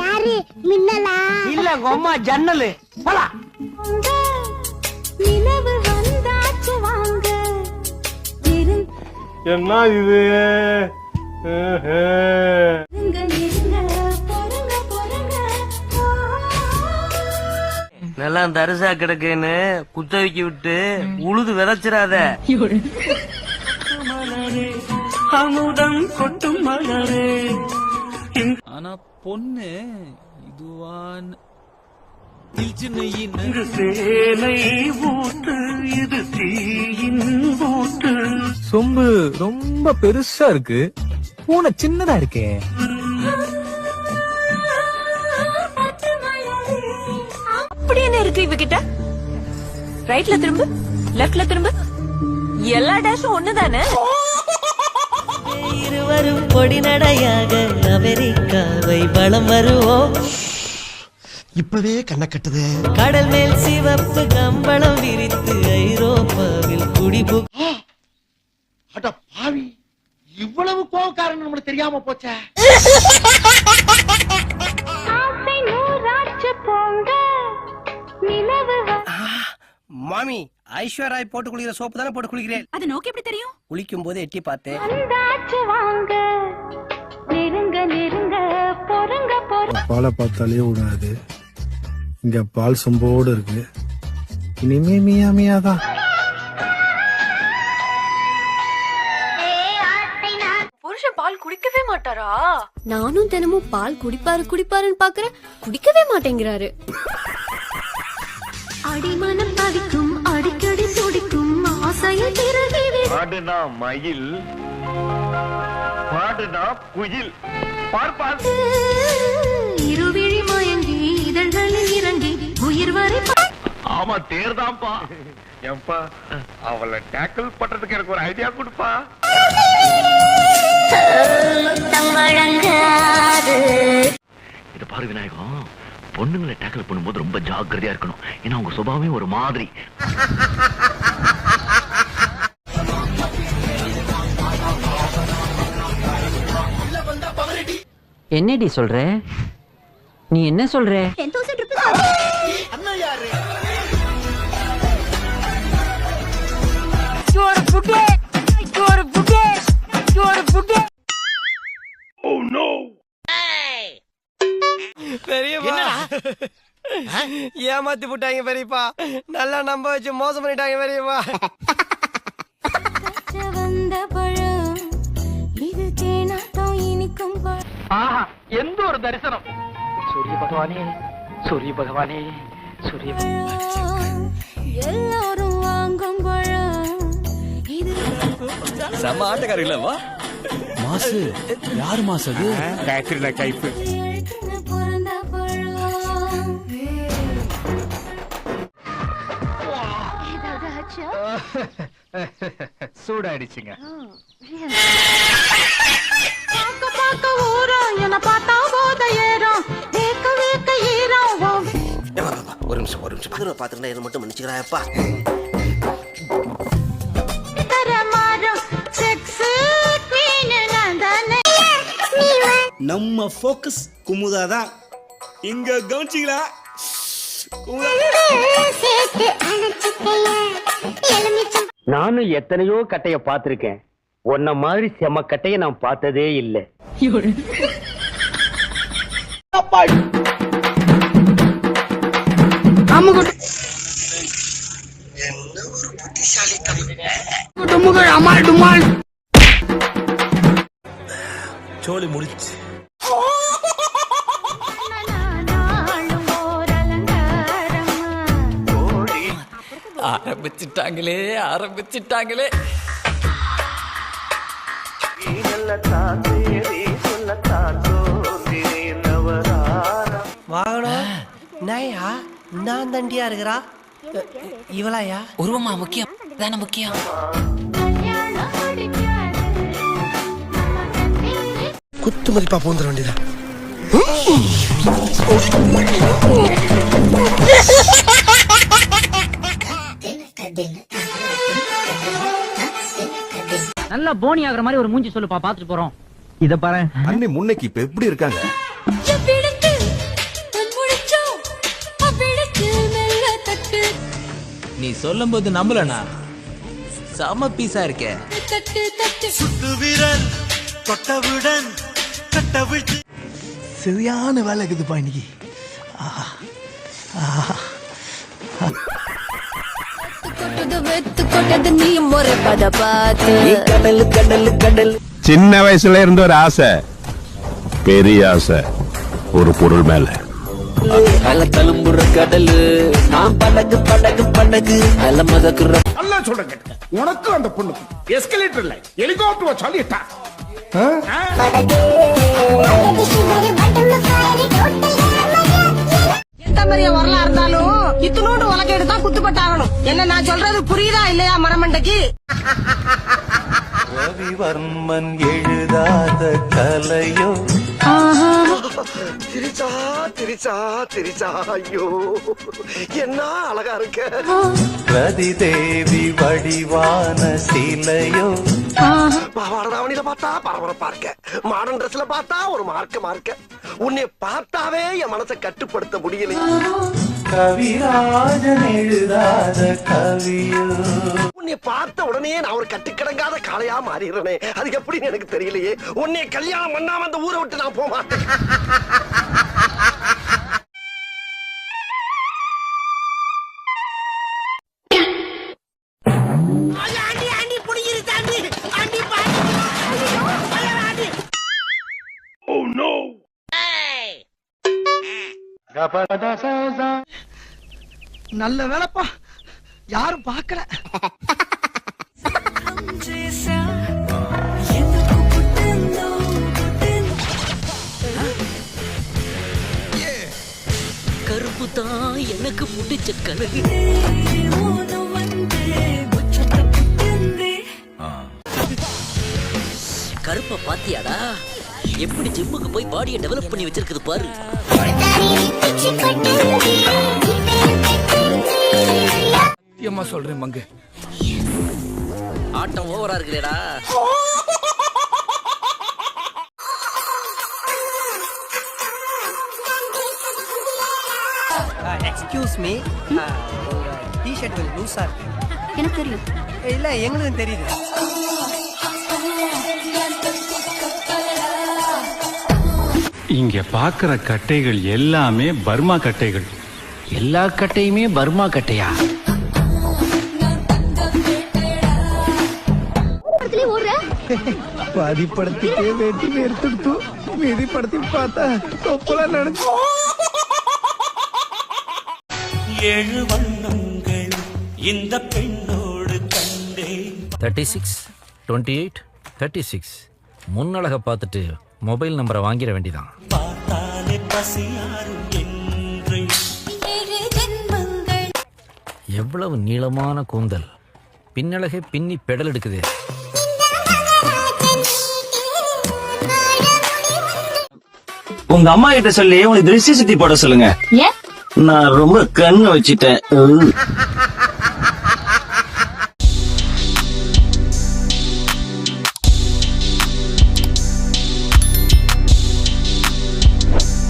யாரு? மின்னலா? இல்ல கொம்மா ஜன்னலு. போலா நிலவு வந்தாச்சு வாங்க. என்ன இது? நல்லா தரிசா கிடக்குன்னு குத்தவிக்கி விட்டு உழுது விதைச்சிடாத. அமுதம் கொட்டும் மலரே. ஆனா பொண்ணு இதுவான். சேலை ஊட்டு இது தீயின் ஊட்டு சொம்பு ரொம்ப பெருசா இருக்கு. பூனை சின்னதா இருக்கே. இருக்கு இவகிட்ட? ரைட்ல திரும்பு லெஃப்ட்ல திரும்பு. எல்லா டேஷும் ஒண்ணுதானே? இருவரும் பொடி நடையாக அமெரிக்காவை வலம் வருவோம். இப்பவே கண்ணை கட்டுது. கடல் மேல் சிவப்பு கம்பளம் விரித்து ஐரோப்பாவில் குடிபு அட பாவி இவ்வளவு கோவக்காரன் நம்மளுக்கு தெரியாம போச்சே. போங்க மாமி ஐஸ்வர்யாய் போட்டு குளிக்கிற சோப்பு தானே போட்டு குளிக்கிறேன். அது நோக்கி எப்படி தெரியும்? குளிக்கும் போது எட்டி பார்த்தேன். வாங்க. நெருங்க நெருங்க பொறுங்க பொறுங்க. பாலை பார்த்தாலே விடாது இங்க பால் சொம்போடு இருக்கு. இனிமே மியா மியா தான். புருஷன் பால் குடிக்கவே மாட்டாரா? நானும் தினமும் பால் குடிப்பாரு குடிப்பாருன்னு பாக்குறேன் குடிக்கவே மாட்டேங்கிறாரு. அடிமனம் தவிக்கும் அடிக்கடி துடிக்கும் ஆசையை திறகிவி பாடுனா மயில் பாடுனா குயில். பார்ப்பார் இருவிழி மயங்கி இதழ்களில் இறங்கி உயிர் வரை ஆமா தேர்தான்ப்பா ஏன்பா அவளை டேக்கிள் பண்றதுக்கு எனக்கு ஒரு ஐடியா கொடுப்பா. இது பாரு விநாயகம் பொண்ணுங்களை டேக்கிள் பண்ணும்போது ரொம்ப ஜாக்கிரதையா இருக்கணும். ஏன்னா அவங்க சுபாவமே ஒரு மாதிரி. என்னடி சொல்ற? நீ என்ன சொல்ற? தௌசண்ட் ருபீஸ் பெரியப்பா ஏமாத்தி போட்டாங்க பெரியப்பா. நல்லா நம்ப வச்சு மோசம் பண்ணிட்டாங்க பெரியப்பா. வந்த பழம் இது தேனாட்டம் இனிக்கும் எந்த ஒரு தரிசனம்? சூரிய பகவானே சூரிய பகவானே சூரிய எல்லாரும் வாங்கும் பழம் இது செம்ம ஆட்டக்காரி இல்லவா மாசு யாரு மாசு அது? சூடாயிடுச்சுங்க. பார்க்க பார்க்க ஊரம் என பார்த்தா போத ஏறும். வேக்க வேக்க ஈரம். ஒரு நிமிஷம் ஒரு நிமிஷம். அதில் பார்த்துக்கிட்டா என்ன மட்டும் மன்னிச்சுக்கிறாயப்பா நம்ம ஃபோக்கஸ் குமுதா தான். இங்க கவனிச்சிங்களா? நானும் எத்தனையோ கட்டைய பார்த்திருக்கேன். உன்ன மாதிரி செம கட்டைய நான் பார்த்ததே இல்ல. சோலி முடிச்சு ஆரம்பிச்சிட்டாங்களே ஆரம்பிச்சிட்டாங்களே. வாங்கணும் நாயா? நான் தண்டியா இருக்கிறா? இவளாயா? உருவமா முக்கியம். தானே முக்கியம். குத்து மதிப்பா போந்துட வேண்டியதா நல்லா போனி ஆகுற மாதிரி ஒரு மூஞ்சி சொல்லுப்பா பாத்துட்டு போறோம். இத பாரு. அண்ணி முன்னைக்கு இப்ப எப்படி இருக்காங்க? நீ சொல்லும் போது நம்பலனா செம பீஸா இருக்கே. சரியான வேலை இருக்குதுப்பா இன்னைக்கு. கொட்டது வெத்து கொட்டது நீ முறைப்பத பார்த்து கடல் கடல் கடல் சின்ன வயசுல இருந்த ஒரு ஆசை. பெரிய ஆசை. ஒரு பொருள் மேல. நல்ல தழும்புற கடலு நான் படகு படகு படகு. நல்ல மதக்குற நல்லா சொல்றேன் கேட்டுக்க. உனக்கும் அந்த பொண்ணுக்கும் எஸ்கலேட்டர் இல்ல ஹெலிகாப்டர் இத்தனோண்டு உலகேடு தான் குத்துப்பட்டாகணும். என்ன நான் சொல்றது புரியுதா இல்லையா மரமண்டைக்கு? ரவிவர்மன் எழுதாத கலையோ? திரிச்சா திரிச்சா திரிச்சா ஐயோ. என்ன அழகா இருக்க. ரதி தேவி வடிவான சிலையோ? பாவாடதாவணியில பார்த்தா பரபரப்பா இருக்க. மாடர்ன் ட்ரெஸ்ல பார்த்தா ஒரு மார்க்க மார்க்க உன்னை பார்த்தாவே என் மனசை கட்டுப்படுத்த முடியல கவிராஜன் எழுதாத கவியோ. உன்னை பார்த்த உடனே நான் ஒரு கட்டுக்கிடங்காத காளையா மாறிடுறேனே. அது எப்படின்னு எனக்கு தெரியலையே. உன்னை கல்யாணம் பண்ணாம அந்த ஊரை விட்டு நான் போக மாட்டேன் நல்ல வேலைப்பா. யாரும் பார்க்கல. கருப்பு தான் எனக்கு பிடிச்ச கலகு கருப்ப பாத்தியாடா? எப்படி ஜிம்முக்கு போய் பாடியை டெவலப் பண்ணி வச்சிருக்குது பாரு. சத்தியமா சொல்றேன் மங்கு. ஆட்டம் ஓவரா இருக்குடா எக்ஸ்கியூஸ் மீ டிஷர்ட் கொஞ்சம் லூஸா இருக்கு. எனக்கு தெரியும். இல்ல எங்களுக்கும் தெரியுது. இங்க பாக்குற கட்டைகள் எல்லாமே பர்மா கட்டைகள். எல்லா கட்டையுமே பர்மா கட்டையா? பாதி படத்துக்கே வெட்டி எடுத்துடுத்து மீதி படத்தையும் பார்த்தா தொப்பலாம் நினைச்சு. ஏழு வண்ணங்கள் இந்த பெண்ணோடு கண்டே thirty six twenty eight thirty six முன்னழக பார்த்துட்டு மொபைல் நம்பரை வாங்கிட வேண்டிதான். பார்த்தாலே பசியாரும் எவ்வளவு நீளமான கூந்தல். பின்னழகை பின்னி பெடல் எடுக்குது. உங்க அம்மா கிட்ட சொல்லி உனக்கு திருஷ்டி சுத்தி போட சொல்லுங்க. ஏன்? நான் ரொம்ப கண்ணு வச்சிட்டேன்.